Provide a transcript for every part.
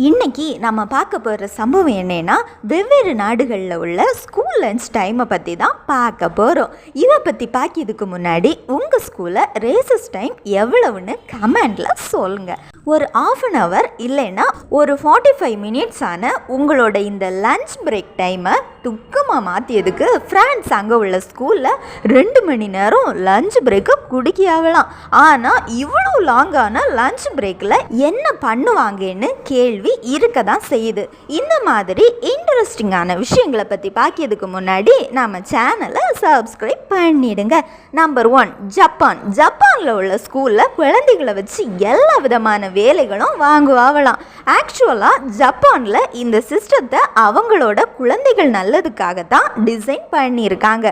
இன்னைக்கு நம்ம பார்க்க போகிற சம்பவம் என்னென்னா வெவ்வேறு நாடுகளில் உள்ள ஸ்கூல் லஞ்ச் டைமை பற்றி தான் பார்க்க போகிறோம் இதை பற்றி பார்க்கிறதுக்கு முன்னாடி உங்கள் ஸ்கூலில் ரேசஸ் டைம் எவ்வளவுன்னு கமெண்டில் சொல்லுங்கள் ஒரு ஆஃப் அன் ஹவர் இல்லைன்னா ஒரு ஃபார்ட்டி ஃபைவ் மினிட்ஸ் ஆன உங்களோட இந்த லஞ்ச் பிரேக் டைமை துக்கமாக மாற்றியதுக்கு ஃப்ரான்ஸ் அங்கே உள்ள ஸ்கூலில் ரெண்டு மணி நேரம் லஞ்ச் பிரேக்கை குடிக்கியாவலாம் ஆனால் இவ்வளோ லாங்கான லஞ்ச் பிரேக்கில் என்ன பண்ணுவாங்கன்னு கேள்வி இருக்க தான் செய்யுது. இந்த மாதிரி இன்ட்ரெஸ்டிங்கான விஷயங்களை பற்றி பார்க்கிறதுக்கு முன்னாடி நம்ம சேனலை சப்ஸ்கிரைப் பண்ணிடுங்க. நம்பர் ஒன் ஜப்பான் ஜப்பானில் உள்ள ஸ்கூலில் குழந்தைகளை வச்சு எல்லா விதமான வேலைகளும் வாங்குவாங்களாம். ஆக்சுவலாக ஜப்பானில் இந்த சிஸ்டத்தை அவங்களோட குழந்தைகள் நல்லதுக்காக தான் டிசைன் பண்ணியிருக்காங்க.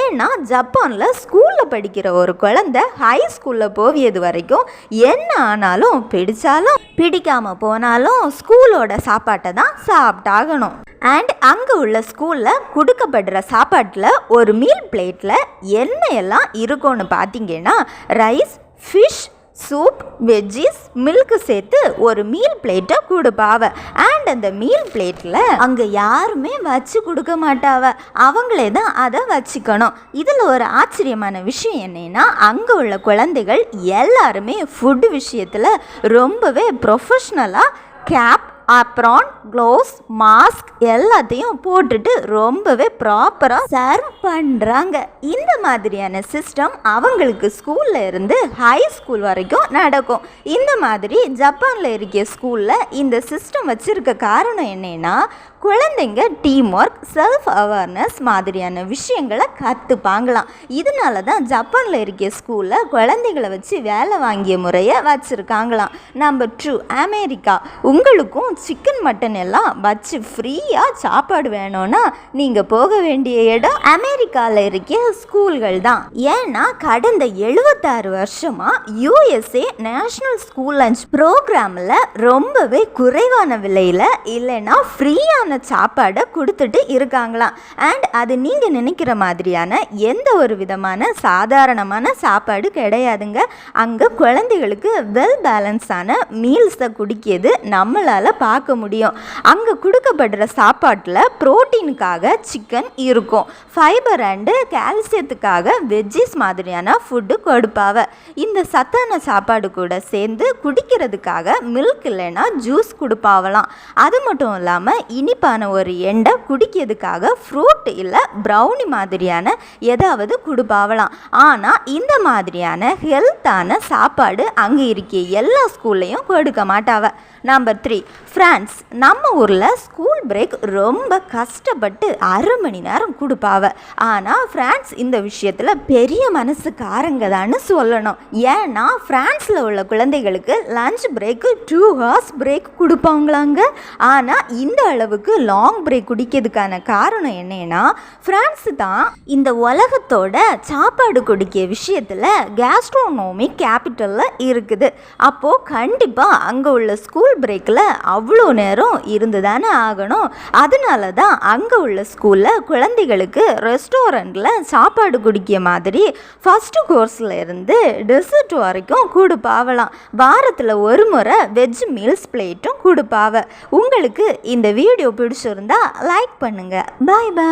ஏன்னா ஜப்பானில் ஸ்கூலில் படிக்கிற ஒரு குழந்தை ஹை ஸ்கூலில் போவியது வரைக்கும் என்ன ஆனாலும் பிடிச்சாலும் பிடிக்காமல் போனாலும் ஸ்கூலோட சாப்பாட்டை தான் சாப்பிட்டாகணும். அண்ட் அங்கே உள்ள ஸ்கூலில் கொடுக்கப்படுற சாப்பாட்டில் ஒரு மீல் பிளேட்டில் என்ன எல்லாம் இருக்கும்னு பார்த்தீங்கன்னா rice fish soup veggies milk சேர்த்து ஒரு மீல் பிளேட்டை கொடுப்பாவ. அண்ட் அந்த மீல் பிளேட்டில் அங்கே யாருமே வச்சு கொடுக்க மாட்டாவ. அவங்களே தான் அதை வச்சுக்கணும். இதில் ஒரு ஆச்சரியமான விஷயம் என்னன்னா அங்கே உள்ள குழந்தைகள் எல்லாருமே ஃபுட் விஷயத்தில் ரொம்பவே ப்ரொஃபஷ்னலாக கேப் அப்புறம் க்ளோவ்ஸ் மாஸ்க் எல்லாத்தையும் போட்டுட்டு ரொம்பவே ப்ராப்பராக சர்வ் பண்ணுறாங்க இந்த மாதிரியான சிஸ்டம் அவங்களுக்கு ஸ்கூலில் இருந்து ஹை ஸ்கூல் வரைக்கும் நடக்கும். இந்த மாதிரி ஜப்பானில் இருக்கிற ஸ்கூலில் இந்த சிஸ்டம் வச்சுருக்க காரணம் என்னென்னா குழந்தைங்க டீம் ஒர்க் செல்ஃப் அவேர்னஸ் மாதிரியான விஷயங்களை கற்றுப்பாங்களாம் இதனால தான் ஜப்பானில் இருக்கிற ஸ்கூலில் குழந்தைகளை வச்சு வேலை வாங்கிய முறையை வச்சுருக்காங்களாம். நம்பர் டூ அமெரிக்கா உங்களுக்கும் சிக்கன் மட்டன் எல்லாம் வச்சு ஃப்ரீயாக சாப்பாடு வேணும்னா நீங்கள் போக வேண்டிய இடம் அமெரிக்காவில் இருக்க ஸ்கூல்கள் தான். ஏன்னா கடந்த எழுபத்தாறு வருஷமாக யூஎஸ்ஏ நேஷ்னல் ஸ்கூல் லஞ்ச் ப்ரோக்ராமில் ரொம்பவே குறைவான விலையில் இல்லைன்னா ஃப்ரீயான சாப்பாடை கொடுத்துட்டு இருக்காங்களாம். அண்ட் அது நீங்கள் நினைக்கிற மாதிரியான எந்த ஒரு விதமான சாதாரணமான சாப்பாடு கிடையாதுங்க. அங்கே குழந்தைகளுக்கு வெல் பேலன்ஸான மீல்ஸை குடிக்கிறது நம்மளால் பார்க்க முடியும். அங்கே கொடுக்கப்படுற சாப்பாட்டில் ப்ரோட்டீனுக்காக சிக்கன் இருக்கும். ஃபைபர் அண்டு கால்சியத்துக்காக வெஜ்ஜிஸ் மாதிரியான ஃபுட்டு கொடுப்பாவ. இந்த சத்தான சாப்பாடு கூட சேர்ந்து குடிக்கிறதுக்காக மில்க் இல்லைன்னா ஜூஸ் கொடுப்பாவலாம். அது மட்டும் இல்லாமல் இனிப்பான ஒரு எண்டை குடிக்கிறதுக்காக ஃப்ரூட் இல்லை ப்ரௌனி மாதிரியான ஏதாவது கொடுப்பாவலாம். ஆனால் இந்த மாதிரியான ஹெல்த்தான சாப்பாடு அங்கே இருக்க எல்லா ஸ்கூல்லையும் கொடுக்க மாட்டாவ. நம்பர் த்ரீ ஃப்ரான்ஸ் நம்ம ஊரில் ஸ்கூல் பிரேக் ரொம்ப கஷ்டப்பட்டு அரை மணி நேரம் கொடுப்பாவ. ஆனால் ஃப்ரான்ஸ் இந்த விஷயத்தில் பெரிய மனசுக்காரங்க தான் சொல்லணும். ஏன்னா ஃப்ரான்ஸில் உள்ள குழந்தைகளுக்கு lunch break two hours break கொடுப்பாங்களாங்க. ஆனால் இந்த அளவுக்கு லாங் பிரேக் குடிக்கிறதுக்கான காரணம் என்னன்னா ஃப்ரான்ஸ் தான் இந்த உலகத்தோட சாப்பாடு குடிக்க விஷயத்தில் கேஸ்ட்ரோனோமி கேபிட்டலில் இருக்குது. அப்போது கண்டிப்பாக அங்கே உள்ள ஸ்கூல் பிரேக்கில் அவ்வளோ நேரம் இருந்து தானே ஆகணும். அதனால தான் அங்கே உள்ள ஸ்கூலில் குழந்தைகளுக்கு ரெஸ்டாரண்ட்டில் சாப்பாடு குடிக்க மாதிரி ஃபஸ்ட்டு கோர்ஸில் இருந்து டெசர்ட் வரைக்கும் கொடுப்பாவலாம். வாரத்தில் ஒரு முறை வெஜ் மீல்ஸ் பிளேட்டும் கொடுப்பாவ. உங்களுக்கு இந்த வீடியோ பிடிச்சிருந்தா லைக் பண்ணுங்கள் பாய் பாய்